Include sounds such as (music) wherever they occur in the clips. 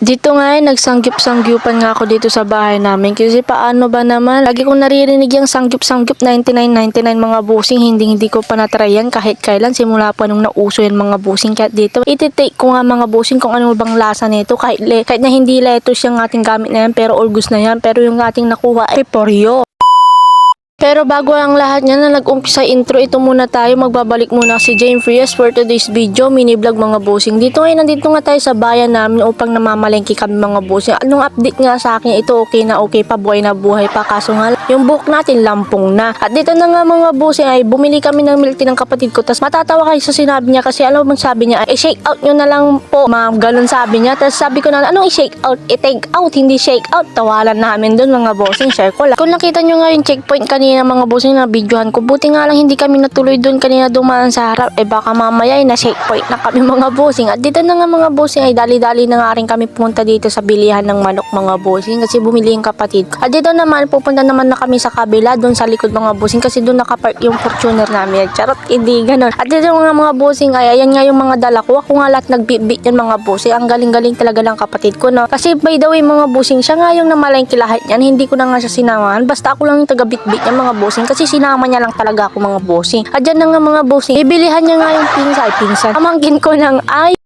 Dito nga eh, nagsanggip-sanggyupan nga ako dito sa bahay namin. Kasi paano ba naman? Lagi kong naririnig yung sanggip-sanggip 99.99 mga busing. Hindi hindi ko pa natry yan kahit kailan. Simula pa nung nauso yan mga busing. Kaya dito, ititake ko nga mga busing kung ano bang lasa nito. Kahit, le, kahit na hindi lettuce yung ating gamit na yan. Pero orgus na yan. Pero yung ating nakuha ay peporyo. Pero bago ang lahat niya na nag-umpisa intro, ito muna tayo. Magbabalik muna si Jane Frias for today's video, mini vlog mga bossing. Dito ngayon, nandito nga tayo sa bayan namin upang namamalengke kami mga bossing. Anong update nga sa akin, ito okay na okay pa, buhay na buhay pa. Kaso nga, yung book natin lampong na. At dito na nga mga bossing ay bumili kami ng milk tea ng kapatid ko. Tapos matatawa kayo sa sinabi niya kasi alam mo sabi niya, eh shake out nyo na lang po. Ma'am, ganun sabi niya. Tapos sabi ko na, anong i-shake out? I-take out, hindi shake out. Tawalan namin dun mga bossing. Share ko lang. Kung nakita nyo nga yung checkpoint kanina mga bossing na videohan ko, buti nga lang hindi kami natuloy dun kanina dumaan sa harap. Eh baka mamaya ay na checkpoint na kami (laughs) mga bossing. At dito na nga mga bossing ay dali-dali na nga rin kami pumunta dito sa bilihan ng manok mga bossing kasi bumili yung kapatid. At dito naman pupunta naman na kami sa kabila dun sa likod mga bossing kasi dun nakapark yung Fortuner namin. Charot, hindi ganun. At dito nga mga bossing ay ayan nga yung mga dala ko. Ako nga lahat nagbibit yan mga bossing. Ang galing-galing talaga ng kapatid ko no. Kasi by the way mga bossing, siya nga yung namalengke lahat yan. Hindi ko na nga siya sinamahan. Basta ako lang yung taga-bit-bit niya mga bossing kasi sinama niya lang talaga ako mga bossing. At dyan na nga mga bossing, ibilihan niya nga yung pinsa. Ay, pinsan. Amangkin ko ng ay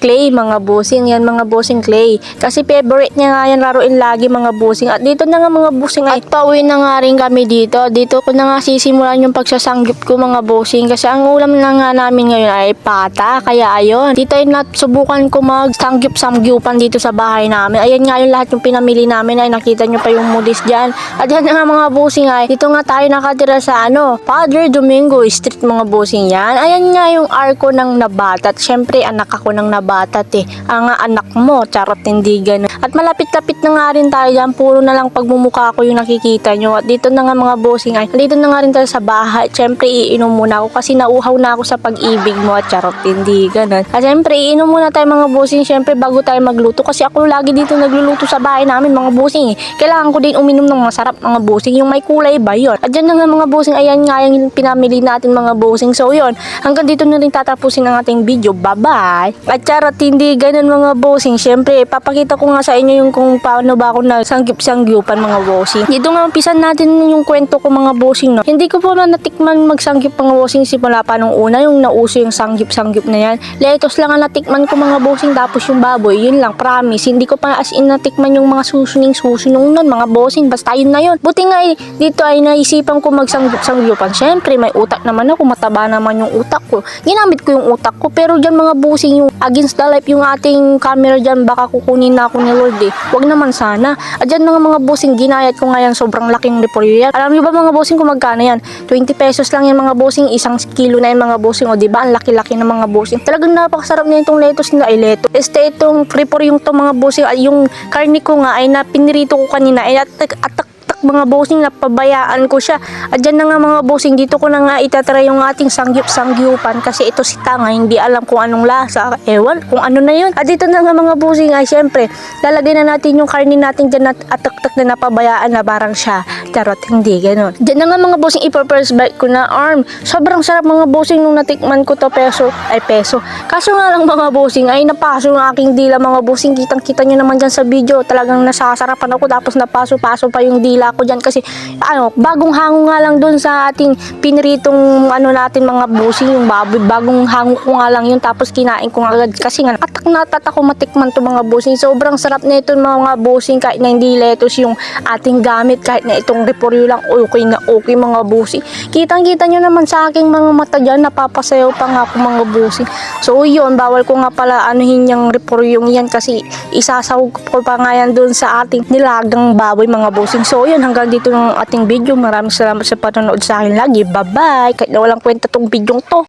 Clay, mga bossing. Yan, mga bossing clay. Kasi favorite niya nga yan laruin lagi, mga bossing. At dito na nga, mga bossing. At pauwi na nga rin kami dito. Dito ko na nga sisimulan yung pagsasanggip ko, mga bossing. Kasi ang ulam na nga namin ngayon ay pata. Kaya ayun. Dito ay subukan ko magsanggip-sanggyupan dito sa bahay namin. Ayan nga yung lahat yung pinamili namin. Ay nakita nyo pa yung modis dyan. At yan nga, mga bossing ay. Dito nga tayo nakatira sa ano, Padre Domingo Street, mga bossing yan. Ayan nga yung arko ng nabatat. Syempre, anak ako ng nabatat eh. Ang anak mo, charot hindi ganun. At malapit-lapit na nga rin tayo dyan. Puro na lang pagmumukha ko yung nakikita nyo. At dito na nga mga bossing ay, dito na nga rin tayo sa bahay. Syempre, iinom muna ako kasi nauhaw na ako sa pag-ibig mo at charot hindi ganun. At syempre, iinom muna tayo mga bossing. Syempre, bago tayo magluto. Kasi ako lagi dito nagluluto sa bahay namin mga bossing eh. Kailangan ko din uminom ng masarap mga bossing. Yung may kulay ba yun? At dyan na nga mga bossing, ayan nga yung pinamili natin mga bossing. So yun, hanggang dito na rin tatapusin ang ating video. Bye-bye! At charot, hindi ganun mga bossing. Syempre, papakita ko nga sa inyo yung kung paano ba ako nagsanggip-sanggyupan mga bossing. Dito nga umpisan natin yung kwento ko mga bossing. No? Hindi ko pa man natikman magsanggip mga bossing simula pa nung una, yung nauso yung sanggip-sanggip na yan. Letos lang ang natikman ko mga bossing tapos yung baboy, yun lang, promise. Hindi ko pa as in natikman yung mga susuning-susunong nun, mga bossing. Basta yun na yun. Buti nga eh, dito ay naisipan ko magsanggip-sanggyupan. Syempre, may utak naman ako, mataba naman yung utak ko. Ginamit ko yung utak ko, pero dyan mga bossing, yung against the life yung ating camera dyan, baka kukunin na ako ni Lord eh. Wag naman sana. At dyan mga mga bossing, ginayat ko ngayon, sobrang laking repolyo yan. Alam niyo ba mga bossing kung magkano yan? 20 pesos lang yan mga bossing, isang kilo na yan mga bossing. O diba, ang laki-laki ng mga bossing. Talagang napakasarap na itong lettuce nila. Ay, leto. Este, itong repolyo yung to mga bossing, yung karne ko nga ay napinirito ko kanina, ay atak, atak mga bossing napabayaan ko siya. At dyan na nga mga bossing, dito ko na nga itatry yung ating sangyup-sangyupan kasi ito si Tanga, hindi alam kung anong lasa. Ewan, kung ano na yun. At dito na nga mga bossing ay syempre, lalagay na natin yung karne natin dyan at atak-tak na napabayaan na barang siya. Charot, hindi, ganun. Dyan na nga mga bossing, ipa-first bite ko na arm. Sobrang sarap mga bossing nung natikman ko to peso, ay peso. Kaso nga lang mga bossing, ay napaso ng aking dila mga bossing. Kitang-kita nyo naman dyan sa video. Talagang nasasarapan ako tapos napaso-paso pa yung dila ko dyan kasi ano, bagong hango nga lang dun sa ating piniritong ano natin mga bossing, yung baboy. Bagong hango ko nga lang yun tapos kinain ko agad kasi nga atak na atat ako matikman to mga bossing. Sobrang sarap na ito mga bossing kahit na hindi lettuce yung ating gamit kahit na itong repolyo lang okay na okay mga bossing. Kitang-kita nyo naman sa aking mga mata dyan, napapasayaw pa nga ako mga bossing. So yun, bawal ko nga pala anuhin yung repolyo yan kasi isasawag ko pa nga yan dun sa ating nilagang baboy mga bossing. So yun, hanggang dito ng ating video. Maraming salamat sa panonood sa akin lagi. Bye-bye! Kahit na walang kwenta tong video to.